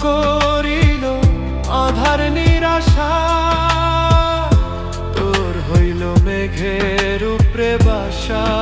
করিল আধার নিরাশা। তোর হইল মেঘের উপরে বাসা।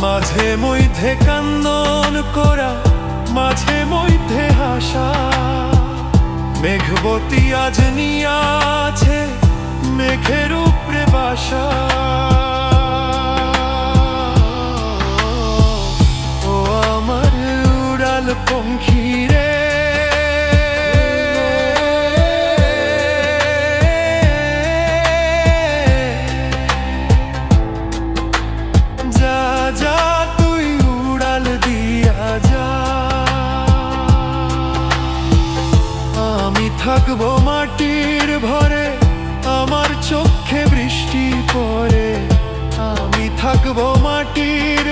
মাঝে মধ্যে কান্দন করা, মাঝে মধ্যে হাসা। মেঘবতী আজ আছে মেঘের উপরে বাসা। ও আমার উড়াল রে। থাকব মাটির ভরে আমার চোখে বৃষ্টি পরে আমি থাকব মাটির